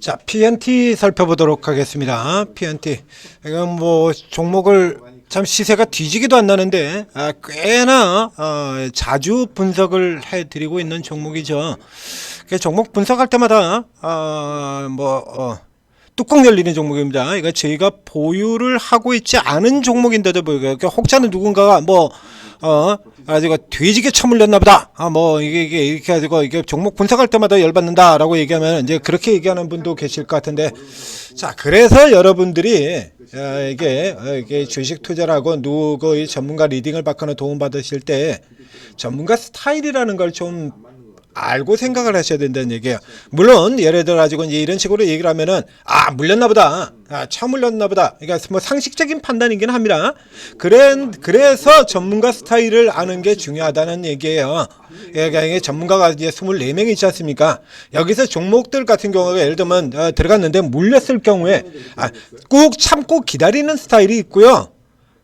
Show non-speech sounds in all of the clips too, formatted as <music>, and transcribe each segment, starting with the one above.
자, PNT 살펴보도록 하겠습니다. PNT. 이건 뭐 종목을 참 시세가 뒤지기도 안 나는데 아, 꽤나 어, 자주 분석을 해드리고 있는 종목이죠. 그 종목 분석할 때마다 아, 뭐 어, 뚜껑 열리는 종목입니다. 이거 저희가 보유를 하고 있지 않은 종목인데도 그러니까 혹자는 누군가가 뭐 어, 아지고 돼지게 처물렸나 보다. 아, 뭐, 이게, 이게, 이렇게 가지고, 이게 종목 분석할 때마다 열받는다 라고 얘기하면, 이제 그렇게 얘기하는 분도 계실 것 같은데, 자, 그래서 여러분들이, 어, 이게, 어, 이게 주식 투자라고 누구 이 전문가 리딩을 받거나 도움받으실 때, 전문가 스타일이라는 걸좀 알고 생각을 하셔야 된다는 얘기예요. 물론 예를 들어 가지고 이런 식으로 얘기를 하면은 아 물렸나 보다, 아 처물렸나 보다. 그러니까 뭐 상식적인 판단이긴 합니다. 그래 그래서 전문가 스타일을 아는 게 중요하다는 얘기예요. 예, 그러니까 전문가가 이제 24명이 있지 않습니까? 여기서 종목들 같은 경우가 예를 들면 어, 들어갔는데 물렸을 경우에 아, 꾹 참고 기다리는 스타일이 있고요.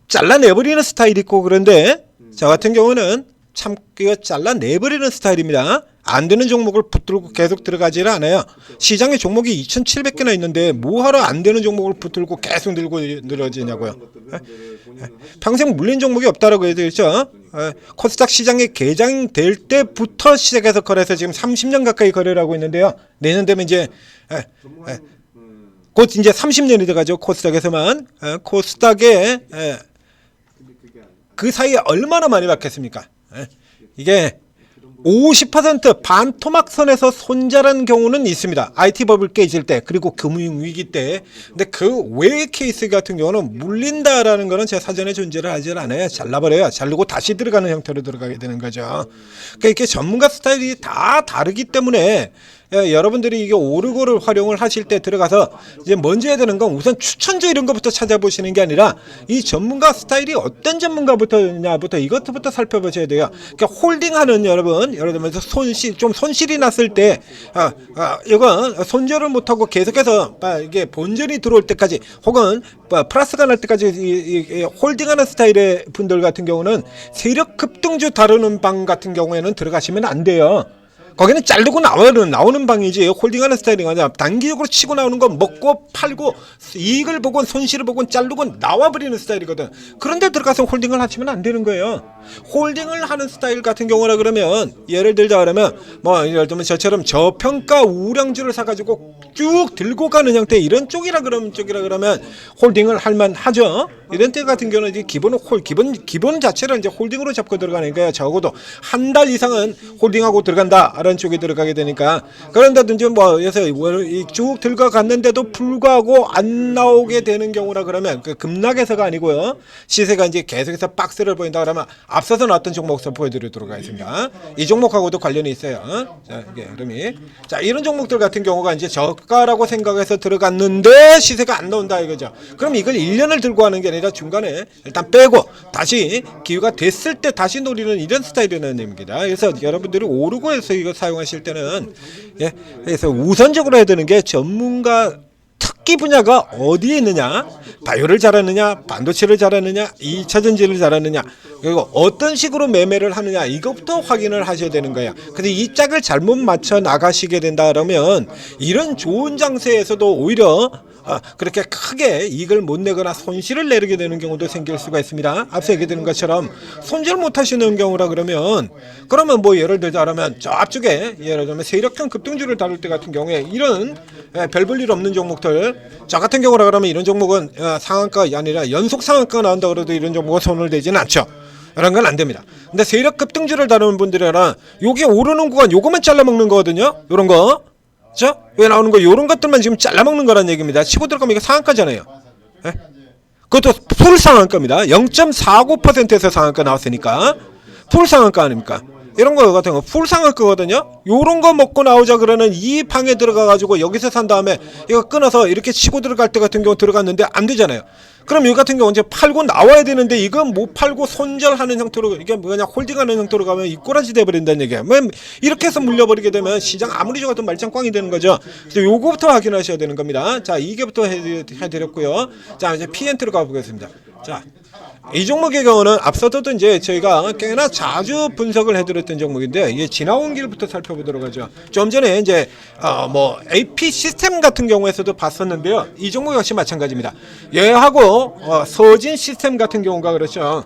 잘라내버리는 스타일이 있고 그런데 저 같은 경우는 참기가 잘라내버리는 스타일입니다. 안 되는 종목을 붙들고 계속 들어가지를 않아요. 시장에 종목이 2,700개나 있는데 뭐하러 안 되는 종목을 붙들고 계속 들고 늘어지냐고요. 예? 예. 평생 물린 종목이 없다라고 해야 되겠죠. 예. 코스닥 시장에 개장될 때부터 시작해서 거래해서 지금 30년 가까이 거래를 하고 있는데요. 내년 되면 이제 예, 예. 곧 이제 30년이 돼가죠 코스닥에서만 예, 코스닥에 예, 그 사이에 얼마나 많이? 예? 이게 50% 반토막선에서 손절한 경우는 있습니다. IT 버블 깨질 때 그리고 금융 위기 때. 근데 그 외의 케이스 같은 경우는 물린다라는 거는 제 사전에 존재를 하지 않아요. 잘라버려요. 자르고 다시 들어가는 형태로 들어가게 되는 거죠. 그러니까 이게 전문가 스타일이 다 다르기 때문에 예, 여러분들이 이게 오르고를 활용을 하실 때 들어가서 이제 먼저 해야 되는 건 우선 추천주 이런 것부터 찾아보시는 게 아니라 이 전문가 스타일이 어떤 전문가부터냐부터 이것부터 살펴보셔야 돼요. 그러니까 홀딩하는 여러분, 예를 들면서 손실 좀 손실이 났을 때, 아, 아 이건 손절을 못하고 계속해서 아, 이게 본전이 들어올 때까지 혹은 뭐 플러스가 날 때까지 이, 이, 이 홀딩하는 스타일의 분들 같은 경우는 세력 급등주 다루는 방 같은 경우에는 들어가시면 안 돼요. 거기는 자르고 나오는 나오는 방이지 홀딩하는 스타일이 아니라 단기적으로 치고 나오는 건 먹고 팔고 이익을 보건 손실을 보건 자르고 나와버리는 스타일이거든. 그런데 들어가서 홀딩을 하시면 안 되는 거예요. 홀딩을 하는 스타일 같은 경우라 그러면 예를 들자 그러면 뭐 예를 들면 저처럼 저평가 우량주를 사가지고 쭉 들고 가는 형태 이런 쪽이라 그러면 쪽이라 그러면 홀딩을 할만 하죠. 이런 때 같은 경우는 이제 기본 홀 기본 기본 자체를 이제 홀딩으로 잡고 들어가니까 적어도 한 달 이상은 홀딩하고 들어간다. 이런 쪽에 들어가게 되니까. 그런다든지 뭐 그래서 쭉 들어갔는데도 불구하고 안 나오게 되는 경우라 그러면 그 급락해서가 아니고요. 시세가 이제 계속해서 박스를 보인다 그러면 앞서서 나왔던 종목서 보여드리도록 하겠습니다. 이 종목하고도 관련이 있어요. 자 이게 흐름이. 자 이런 종목들 같은 경우가 이제 저가라고 생각해서 들어갔는데 시세가 안 나온다 이거죠. 그럼 이걸 1년을 들고 하는 게 아니라 중간에 일단 빼고 다시 기회가 됐을 때 다시 노리는 이런 스타일이라는 의미입니다. 그래서 여러분들이 오르고 해서 이거 사용하실 때는 예, 그래서 우선적으로 해야 되는 게 전문가 특기 분야가 어디에 있느냐, 바이오를 잘하느냐, 반도체를 잘하느냐, 2차 전지를 잘하느냐, 그리고 어떤 식으로 매매를 하느냐 이것부터 확인을 하셔야 되는 거야. 근데 이 짝을 잘못 맞춰 나가시게 된다 그러면 이런 좋은 장세에서도 오히려 아, 그렇게 크게 이익을 못 내거나 손실을 내게 되는 경우도 생길 수가 있습니다. 앞서 얘기드린 것처럼 손절 못 하시는 경우라 그러면 그러면 뭐 예를 들자면 저 앞쪽에 예를 들면 세력형 급등주를 다룰 때 같은 경우에 이런 예, 별볼 일 없는 종목들 저 같은 경우라 그러면 이런 종목은 어, 상한가가 아니라 연속 상한가가 나온다 그래도 이런 종목은 손을 대지는 않죠. 이런 건 안 됩니다. 근데 세력 급등주를 다루는 분들이라 요게 오르는 구간 요것만 잘라 먹는 거거든요. 요런 거. 자, 왜 나오는 거 요런 것들만 지금 잘라 먹는 거란 얘기입니다. 치고 들어가면 이거 상한가잖아요. 예? 그것도 풀 상한가입니다. 0.49%에서 상한가 나왔으니까 풀 상한가 아닙니까? 이런 거 같은 거 풀 상한가거든요. 요런 거 먹고 나오자 그러는 이 방에 들어가 가지고 여기서 산 다음에 이거 끊어서 이렇게 치고 들어갈 때 같은 경우 들어갔는데 안 되잖아요. 그럼 이 같은 경우 이제 팔고 나와야 되는데 이건 못 팔고 손절하는 형태로 이게 뭐냐 홀딩하는 형태로 가면 이 꼬라지 돼 버린다는 얘기야. 뭐 이렇게 해서 물려버리게 되면 시장 아무리 좋아도 말짱 꽝이 되는 거죠. 그래서 요거부터 확인하셔야 되는 겁니다. 자 이게부터 해- 해드렸고요. 자 이제 PNT로 가보겠습니다. 자 이 종목의 경우는 앞서서도 이제 저희가 꽤나 자주 분석을 해드렸던 종목인데 이게 지나온 길부터 살펴보도록 하죠. 좀 전에 이제 어, 뭐 AP 시스템 같은 경우에서도 봤었는데요. 이 종목 역시 마찬가지입니다. 얘하고 어, 서진 시스템 같은 경우가 그렇죠.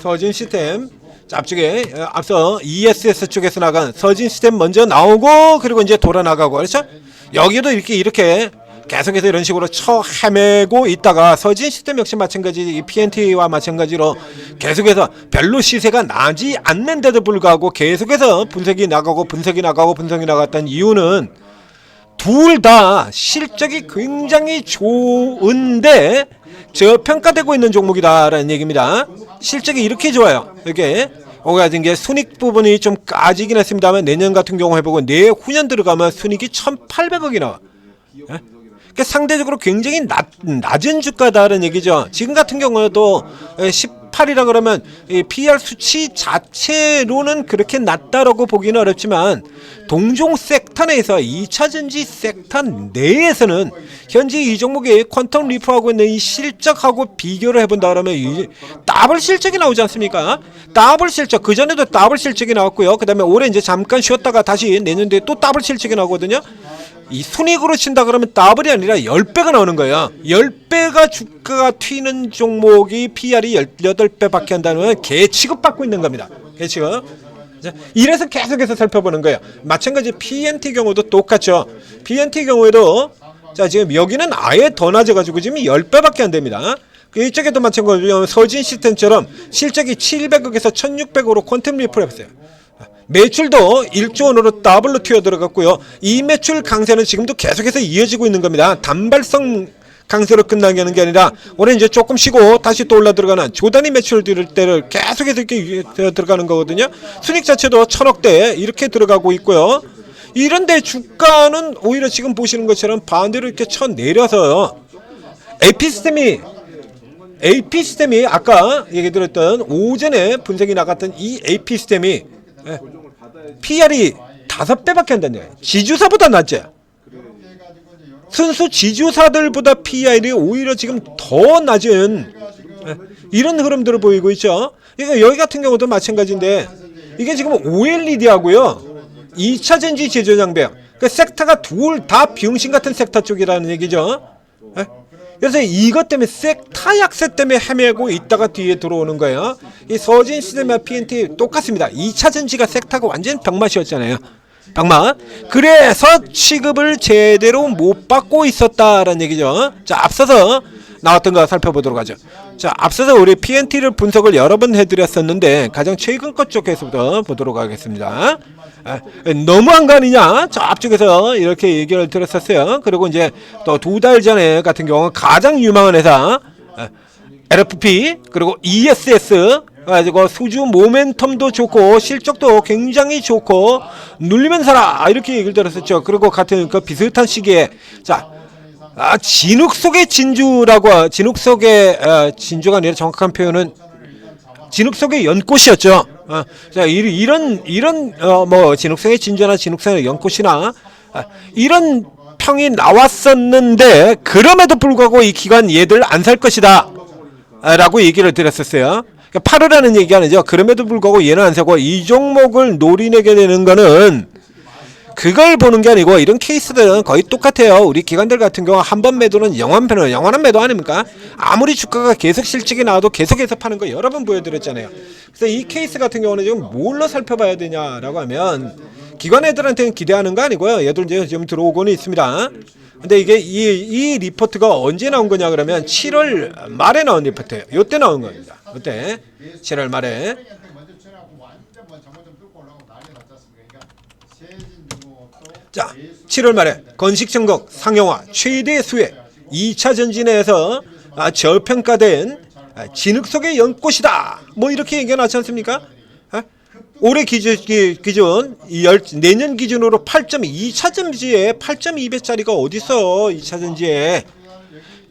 서진 시스템 자, 앞쪽에 어, 앞서 ESS 쪽에서 나간 서진 시스템 먼저 나오고 그리고 이제 돌아 나가고 그렇죠? 여기도 이렇게 이렇게 계속해서 이런 식으로 쳐 헤매고 있다가 서진 시스템 역시 마찬가지 이 PNT와 마찬가지로 계속해서 별로 시세가 나지 않는데도 불구하고 계속해서 분석이 나가고 분석이 나가고 분석이 나갔던 이유는 둘 다 실적이 굉장히 좋은데 저평가되고 있는 종목이다라는 얘기입니다. 실적이 이렇게 좋아요. 이렇게 오가 같은 게 순익 부분이 좀 까지긴 했습니다만 내년 같은 경우 해보고 내후년 들어가면 순익이 1,800억이 나와. 예? 그러니까 상대적으로 굉장히 낮, 낮은 주가다라는 얘기죠. 지금 같은 경우에도 18이라 그러면 이 PR 수치 자체로는 그렇게 낮다라고 보기는 어렵지만 동종 섹터 내에서 2차 전지 섹터 내에서는 현재 이 종목이 퀀텀 리프하고 있는 이 실적하고 비교를 해본다 그러면 이 더블 실적이 나오지 않습니까? 더블 실적 그 전에도 더블 실적이 나왔고요. 그 다음에 올해 이제 잠깐 쉬었다가 다시 내년 뒤에 또 더블 실적이 나오거든요. 이 순익으로 친다 그러면 더블이 아니라 10배가 나오는 거예요. 10배가 주가가 튀는 종목이 PR이 18배밖에 한다는 개 취급받고 있는 겁니다. 개 취급. 자, 이래서 계속해서 살펴보는 거예요. 마찬가지 PNT 경우도 똑같죠. PNT 경우에도 자 지금 여기는 아예 더 낮아가지고 지금 10배밖에 안 됩니다. 그 이쪽에도 마찬가지로 서진 시스템처럼 실적이 700억에서 1600억으로 퀀텀 리프를 했어요. 매출도 1조 원으로 더블로 튀어 들어갔고요. 이 매출 강세는 지금도 계속해서 이어지고 있는 겁니다. 단발성 강세로 끝나게 게 아니라 올해 이제 조금 쉬고 다시 또 올라 들어가는 조단위 매출 들을 때를 계속해서 이렇게 들어가는 거거든요. 순익 자체도 천억대 이렇게 들어가고 있고요. 이런데 주가는 오히려 지금 보시는 것처럼 반대로 이렇게 쳐 내려서 에피스템이 AP 시스템이 아까 얘기 드렸던 오전에 분석이 나갔던 이 AP 시스템이 예, PR이 다섯 배밖에 안 된다. 지주사보다 낮죠. 순수 지주사들보다 PR이 오히려 지금 더 낮은 예, 이런 흐름들을 보이고 있죠. 그러니까 여기 같은 경우도 마찬가지인데 이게 지금 OLED하고요. 2차 전지 제조 장벽. 그 섹터가 둘 다 비용신 같은 섹터 쪽이라는 얘기죠. 예? 그래서 이것 때문에 섹터 약세 때문에 헤매고 있다가 뒤에 들어오는 거예요. 이 서진 시스템과 PNT 똑같습니다. 2차 전지가 섹터가 완전 병맛이었잖아요. 병맛. 그래서 취급을 제대로 못 받고 있었다라는 얘기죠. 자, 앞서서 나왔던 거 살펴보도록 하죠. 자, 앞서서 우리 PNT를 분석을 여러 번 해드렸었는데 가장 최근 것 쪽에서부터 보도록 하겠습니다. 아, 너무한 거 아니냐? 저 앞쪽에서 이렇게 얘기를 들었었어요. 그리고 이제 또 두 달 전에 같은 경우 가장 유망한 회사 아, LFP 그리고 ESS 가지고 수주 모멘텀도 좋고 실적도 굉장히 좋고 눌리면 살아 이렇게 얘기를 들었었죠. 그리고 같은 그 비슷한 시기에 자 아, 진흙 속의 진주라고 진흙 속의 어, 진주가 아니라 정확한 표현은 진흙 속의 연꽃이었죠. 어, 자 이- 이런 이런 어, 뭐 진흙 속의 진주나 진흙 속의 연꽃이나 아, 이런 평이 나왔었는데 그럼에도 불구하고 이 기관 얘들 안 살 것이다. 아, 라고 얘기를 드렸었어요. 그러니까 팔으라는 얘기 아니죠. 그럼에도 불구하고 얘는 안 사고 이 종목을 노리내게 되는 거는 그걸 보는 게 아니고 이런 케이스들은 거의 똑같아요. 우리 기관들 같은 경우 한 번 매도는 영원 패는 영원한 매도 아닙니까? 아무리 주가가 계속 실직이 나와도 계속해서 파는 거 여러 번 보여드렸잖아요. 그래서 이 케이스 같은 경우는 지금 뭘로 살펴봐야 되냐라고 하면 기관 애들한테는 기대하는 거 아니고요. 얘들 이제 지금 들어오고는 있습니다. 근데 이게 이, 이 리포트가 언제 나온 거냐 그러면 7월 말에 나온 리포트예요. 요때 나온 겁니다. 요때 7월 말에 먼저 전화하고 완전 뭐 정보 좀 뚫고 올라오고 난리 났지 않습니까? 그러니까 세진주도 자, 7월 말에 건식정국 상용화 최대 수혜 2차 전진에서 아, 저평가된 아, 진흙 속의 연꽃이다. 뭐 이렇게 얘기해놨지 않습니까? 아? 올해 기준, 기- 기준 이 열, 내년 기준으로 8.2 차 전지에 8.2배짜리가 어딨어 2차 전지에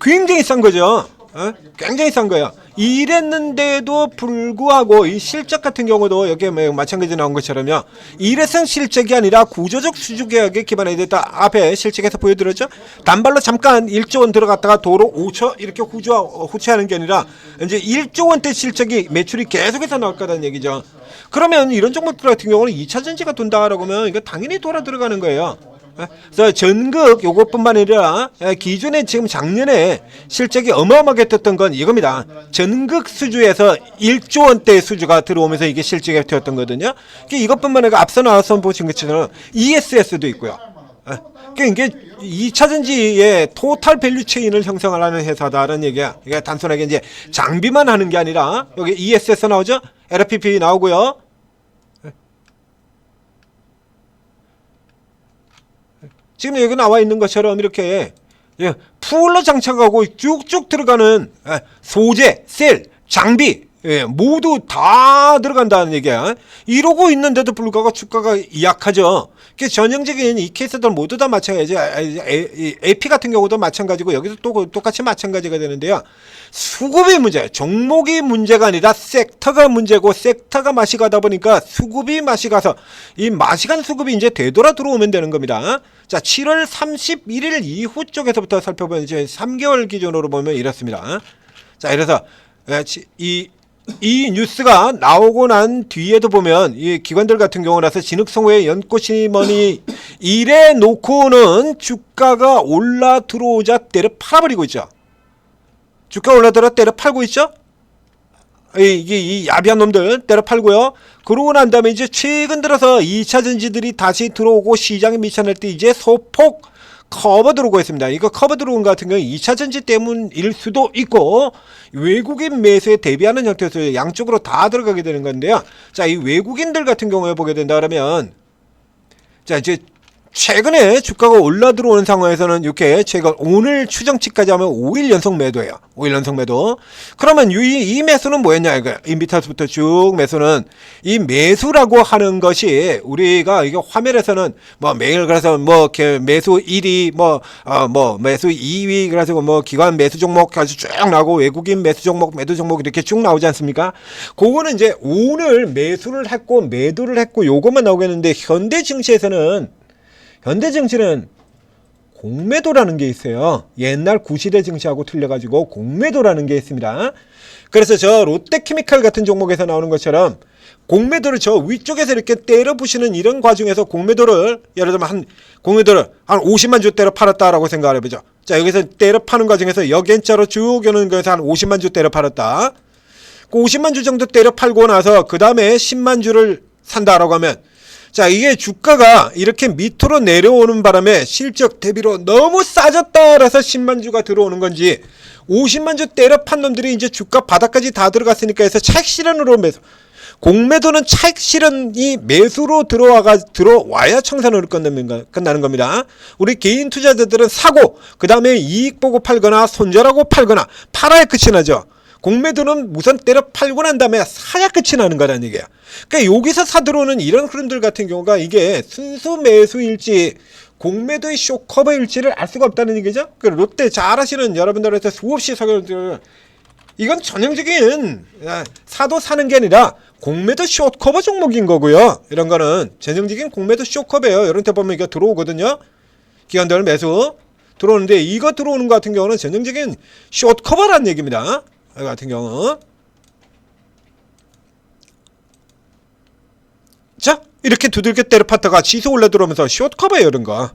굉장히 싼 거죠. 어? 굉장히 싼 거예요. 이랬는데도 불구하고 이 실적 같은 경우도 여기에 뭐 마찬가지 나온 것처럼요. 일회성 실적이 아니라 구조적 수주 계약에 기반해 있다. 앞에 실적에서 보여드렸죠. 단발로 잠깐 1조 원 들어갔다가 도로 5초 이렇게 후주 후퇴하는 게 아니라 이제 1조 원대 실적이 매출이 계속해서 나올 거다는 얘기죠. 그러면 이런 종목들 같은 경우는 2차 전지가 돈다라고 하면 이거 당연히 돌아 들어가는 거예요. 예? 그래서 전극 요것뿐만 아니라 예, 기존에 지금 작년에 실적이 어마어마하게 떴던 건 이겁니다. 전극 수주에서 1조 원대 수주가 들어오면서 이게 실적이 되었던 거거든요. 그러니까 이것뿐만 아니라 앞서 나와서 보신 것처럼 ESS도 있고요. 예. 그러니까 이게 2차 전지의 토탈 밸류 체인을 형성하는 회사다라는 얘기야. 이게 단순하게 이제 장비만 하는 게 아니라 여기 ESS 나오죠? LPP 나오고요. 지금 여기 나와 있는 것처럼 이렇게 예, 풀로 장착하고 쭉쭉 들어가는 예, 소재, 셀, 장비 예, 모두 다 들어간다는 얘기야. 이러고 있는데도 불구하고 주가가 약하죠. 그 전형적인 이 케이스들 모두 다 마찬가지. AP 같은 경우도 마찬가지고 여기도 또 똑같이 마찬가지가 되는데요. 수급이 문제, 종목이 문제가 아니라 섹터가 문제고 섹터가 맛이 가다 보니까 수급이 맛이 가서 이 맛이 간 수급이 이제 되돌아 들어오면 되는 겁니다. 자, 7월 31일 이후 쪽에서부터 살펴보면 이제 3개월 기준으로 보면 이렇습니다. 자, 그래서 예, 치- 이, 이 뉴스가 나오고 난 뒤에도 보면 이 기관들 같은 경우라서 진흙성호의 연꽃시머니 <laughs> 이래 놓고는 주가가 올라 들어오자 때려 팔아버리고 있죠. 주가 올라 들어 때려 팔고 있죠. 이- 이게 이 야비한 놈들 때려 팔고요. 그러고 난 다음에 이제 최근 들어서 2차 전지들이 다시 들어오고 시장에 미쳐낼 때 이제 소폭 커버 들어오고 있습니다. 이거 커버 것 같은 경우 2차 전지 때문일 수도 있고 외국인 매수에 대비하는 형태에서 양쪽으로 다 들어가게 되는 건데요. 자, 이 외국인들 같은 경우에 보게 된다 그러면 자, 이제 최근에 주가가 올라 들어오는 상황에서는 이렇게 제가 오늘 추정치까지 하면 5일 연속 매도예요. 5일 연속 매도. 그러면 이, 이 매수는 뭐였냐 인비타스부터 쭉 매수는 이 매수라고 하는 것이 우리가 이게 화면에서는 뭐 매일 그래서 뭐 이렇게 매수 1위 뭐어뭐 매수 2위 그래가지고 뭐 기관 매수 종목까지 쭉 나오고 외국인 매수 종목 매도 종목 이렇게 쭉 나오지 않습니까? 그거는 이제 오늘 매수를 했고 매도를 했고 요것만 나오겠는데 현대 증시에서는 현대 증시는 공매도라는 게 있어요. 옛날 구시대 증시하고 틀려가지고 공매도라는 게 있습니다. 그래서 저 롯데케미칼 같은 종목에서 나오는 것처럼 공매도를 저 위쪽에서 이렇게 때려 부시는 이런 과정에서 공매도를 예를 들면 한 공매도를 한 50만 주 때려 팔았다라고 생각을 해보죠. 자 여기서 때려 파는 과정에서 역엔자로 쭉 오는 거에서 한 50만 주 때려 팔았다. 그 50만 주 정도 때려 팔고 나서 그 다음에 10만 주를 산다라고 하면 자 이게 주가가 이렇게 밑으로 내려오는 바람에 실적 대비로 너무 싸졌다라서 10만 주가 들어오는 건지 50만 주 때려 판 놈들이 이제 주가 바닥까지 다 들어갔으니까 해서 차익 실현으로 매수 공매도는 차익 실현이 매수로 들어와가 들어와야 청산으로 끝나는, 겁니다. 우리 개인 투자자들은 사고 그 다음에 이익 보고 팔거나 손절하고 팔거나 팔아야 끝이 나죠. 공매도는 우선 때려 팔고 난 다음에 사야 끝이 나는 거라는 얘기야. 그러니까 여기서 사 들어오는 이런 흐름들 같은 경우가 이게 순수 매수일지 공매도의 쇼커버일지를 알 수가 없다는 얘기죠. 그 롯데 잘 아시는 여러분들한테 수없이 설명드려 이건 전형적인 아, 사도 사는 게 아니라 공매도 숏커버 종목인 거고요. 이런 거는 전형적인 공매도 숏커버예요. 이런 데 보면 이게 들어오거든요. 기관들 매수 들어오는데 이거 들어오는 것 같은 경우는 전형적인 숏커버라는 얘기입니다. 이 같은 경우. 자 이렇게 두들겨 때려 팠다가 지수 올라 들어오면서 숏 커버예요 이런 거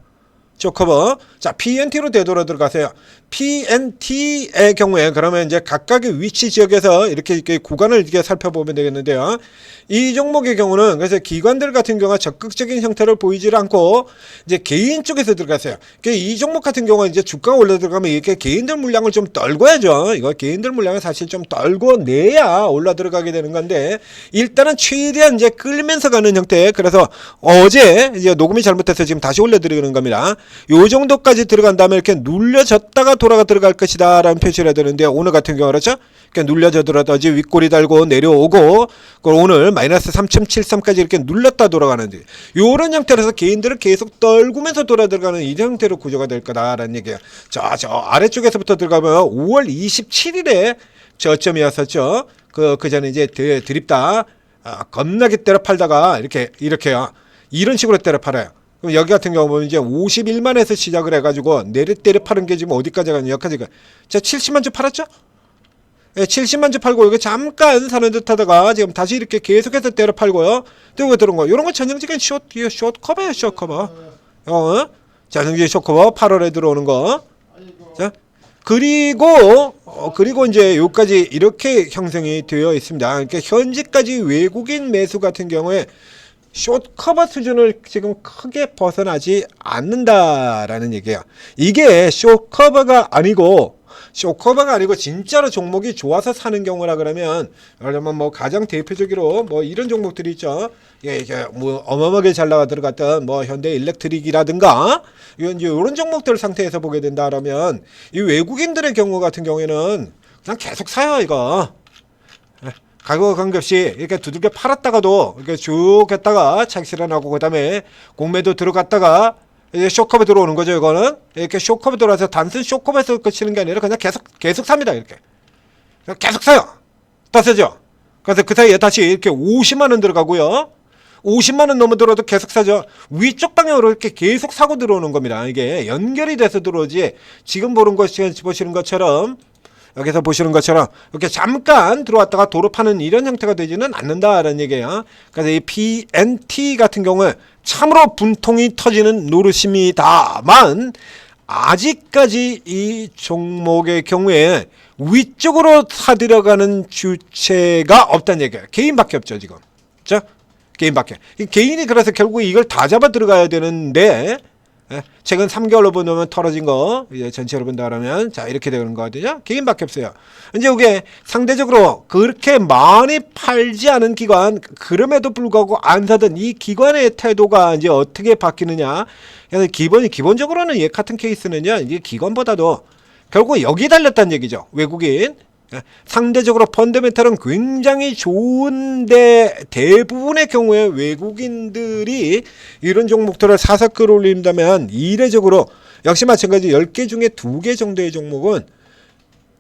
숏커버. 자 PNT로 되돌아 들어가세요. PNT의 경우에 그러면 이제 각각의 위치 지역에서 이렇게, 이렇게 구간을 이렇게 살펴보면 되겠는데요. 이 종목의 경우는 그래서 기관들 같은 경우가 적극적인 형태를 보이질 않고 이제 개인 쪽에서 들어가세요. 그러니까 이 종목 같은 경우는 이제 주가가 올라 들어가면 이렇게 개인들 물량을 좀 떨궈야죠. 이거 개인들 물량을 사실 좀 떨궈내야 올라 들어가게 되는 건데 일단은 최대한 이제 끌면서 가는 형태. 그래서 어제 이제 녹음이 잘못해서 지금 다시 올려드리는 겁니다 요 정도까지 들어간 다음에 이렇게 눌려졌다가 돌아가 들어갈 것이다 라는 표시를 해야 되는데 오늘 같은 경우 그렇죠 이렇게 눌려져더라도 윗꼬리 달고 내려오고 그걸 오늘 마이너스 3.73까지 이렇게 눌렸다 돌아가는데 요런 형태로서 개인들을 계속 떨구면서 돌아 들어가는 이 형태로 구조가 될 거다라는 얘기예요 자, 저 아래쪽에서부터 들어가면 5월 27일에 저점이었었죠. 그, 그 전에 이제 드, 드립다, 아, 겁나게 때려 팔다가 이렇게, 이렇게요. 이런 식으로 때려 팔아요. 그럼 여기 같은 경우 보면 이제 51만에서 시작을 해가지고 내리 때려 파는 게 지금 어디까지 가냐, 여기까지 가. 자, 70만 주 팔았죠? 예, 70만 주 팔고 여기 잠깐 사는 듯 하다가 지금 다시 이렇게 계속해서 때려 팔고요. 뜨고 들은 거. 이런 거 전형적인 숏, 숏 커버예요, 숏 커버. 어? 전형적인 숏 커버 8월에 들어오는 거. 자, 그리고 어, 그리고 이제 여기까지 이렇게 형성이 되어 있습니다. 그러니까 현재까지 외국인 매수 같은 경우에 숏 커버 수준을 지금 크게 벗어나지 않는다라는 얘기예요. 이게 숏 커버가 아니고 숏 커버가 아니고 진짜로 종목이 좋아서 사는 경우라 그러면 그러면 뭐 가장 대표적으로 뭐 이런 종목들이 있죠. 예, 이게 뭐 어마어마하게 잘 나가 들어갔던 뭐 현대 일렉트릭이라든가 이런 이런 종목들 상태에서 보게 된다라면 이 외국인들의 경우 같은 경우에는 그냥 계속 사요 이거. 가격 관계없이 이렇게 두들겨 팔았다가도 이렇게 쭉 했다가 차익 실현하고 그 다음에 공매도 들어갔다가 이제 쇼커브 들어오는 거죠 이거는. 이렇게 쇼커브 들어와서 단순 쇼커브에서 끝이는 게 아니라 그냥 계속 계속 삽니다 이렇게. 그냥 계속 사요. 따세죠. 그래서 그 사이에 다시 이렇게 50만 원 들어가고요. 50만 원 넘어 들어도 계속 사죠. 위쪽 방향으로 이렇게 계속 사고 들어오는 겁니다. 이게 연결이 돼서 들어오지 지금 보는 것 보시는 것처럼 여기서 보시는 것처럼 이렇게 잠깐 들어왔다가 도로 파는 이런 형태가 되지는 않는다라는 얘기예요. 그래서 이 PNT 같은 경우에 참으로 분통이 터지는 노릇입니다만 아직까지 이 종목의 경우에 위쪽으로 사들어가는 주체가 없다는 얘기예요. 개인밖에 없죠 지금. 자, 개인밖에. 이 개인이 그래서 결국 이걸 다 잡아 들어가야 되는데 예, 최근 3개월로 보면 털어진 거 이제 전체로 본다 그러면 자 이렇게 되는 거거든요. 개인밖에 없어요. 이제 이게 상대적으로 그렇게 많이 팔지 않은 기관 그럼에도 불구하고 안 사던 이 기관의 태도가 이제 어떻게 바뀌느냐. 그래서 기본이 기본적으로는 이 같은 케이스는요. 이게 기관보다도 결국 여기 달렸다는 얘기죠. 외국인 예, 상대적으로 펀더멘탈은 굉장히 좋은데 대부분의 경우에 외국인들이 이런 종목들을 사서 끌어올린다면 이례적으로 역시 마찬가지 10개 중에 2개 정도의 종목은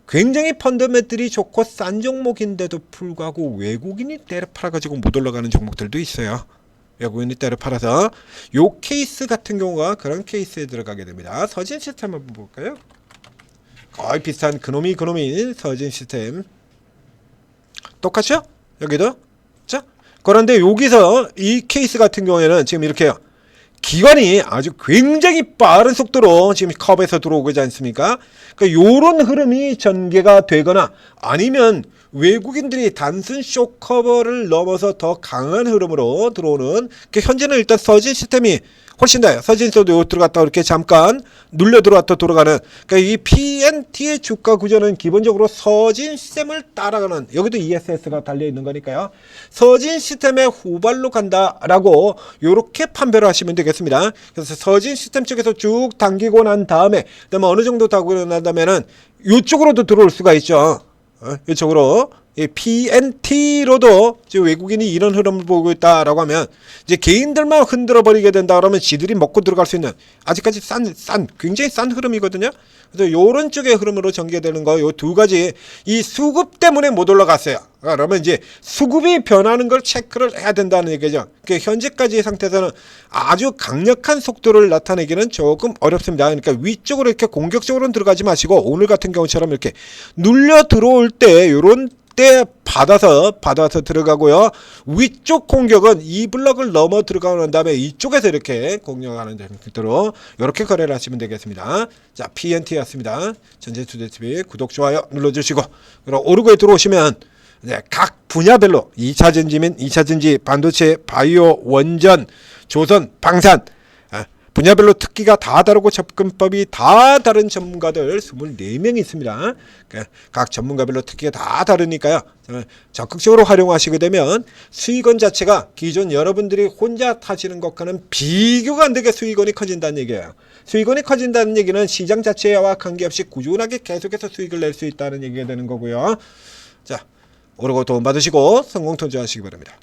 굉장히 펀더멘탈이 좋고 싼 종목인데도 불구하고 외국인이 때려 팔아가지고 못 올라가는 종목들도 있어요. 외국인이 때려 팔아서 요 케이스 같은 경우가 그런 케이스에 들어가게 됩니다. 서진 시스템 한번 볼까요? 거의 비슷한 그놈이 그놈인 서진 시스템 똑같죠? 여기도 자 그런데 여기서 이 케이스 같은 경우에는 지금 이렇게 요 기관이 아주 굉장히 빠른 속도로 지금 컵에서 들어오고 있지 않습니까? 그러니까 요런 흐름이 전개가 되거나 아니면 외국인들이 단순 쇼커버를 넘어서 더 강한 흐름으로 들어오는 그 현재는 일단 서진 시스템이 훨씬 나요. 서진서도 들어갔다 이렇게 잠깐 눌려 들어왔다 돌아가는 그러니까 이 PNT의 주가 구조는 기본적으로 서진 시스템을 따라가는 여기도 ESS가 달려 있는 거니까요. 서진 시스템의 후발로 간다라고 이렇게 판별을 하시면 되겠습니다. 그래서 서진 시스템 쪽에서 쭉 당기고 난 다음에 그다음에 어느 정도 당기고 난 다음에는 이쪽으로도 들어올 수가 있죠. 어, 이쪽으로 이 PNT로도 지금 외국인이 이런 흐름을 보고 있다라고 하면 이제 개인들만 흔들어 버리게 된다 그러면 지들이 먹고 들어갈 수 있는 아직까지 싼, 싼 굉장히 싼 흐름이거든요. 그래서 요런 쪽의 흐름으로 전개되는 거 요 두 가지 이 수급 때문에 못 올라갔어요. 그러면 이제 수급이 변하는 걸 체크를 해야 된다는 얘기죠. 그러니까 현재까지의 상태에서는 아주 강력한 속도를 나타내기는 조금 어렵습니다. 그러니까 위쪽으로 이렇게 공격적으로는 들어가지 마시고 오늘 같은 경우처럼 이렇게 눌려 들어올 때 요런 때 받아서 받아서 들어가고요. 위쪽 공격은 이 블럭을 넘어 들어가는 다음에 이쪽에서 이렇게 공격하는 형태로 이렇게 거래를 하시면 되겠습니다. 자, PNT였습니다. 전재투대 TV 구독 좋아요 눌러주시고 그리고 오르고에 들어오시면 네, 각 분야별로 2차 전지면 2차 전지, 반도체, 바이오, 원전, 조선, 방산 아, 분야별로 특기가 다 다르고 접근법이 다 다른 전문가들 24명 있습니다. 그각 전문가별로 특기가 다 다르니까요. 어, 적극적으로 활용하시게 되면 수익원 자체가 기존 여러분들이 혼자 타시는 것과는 비교가 안 되게 수익원이 커진다는 얘기예요. 수익원이 커진다는 얘기는 시장 자체와 관계없이 꾸준하게 계속해서 수익을 낼 수 있다는 얘기가 되는 거고요. 자, 오르고 도움 받으시고 성공 통지하시기 바랍니다.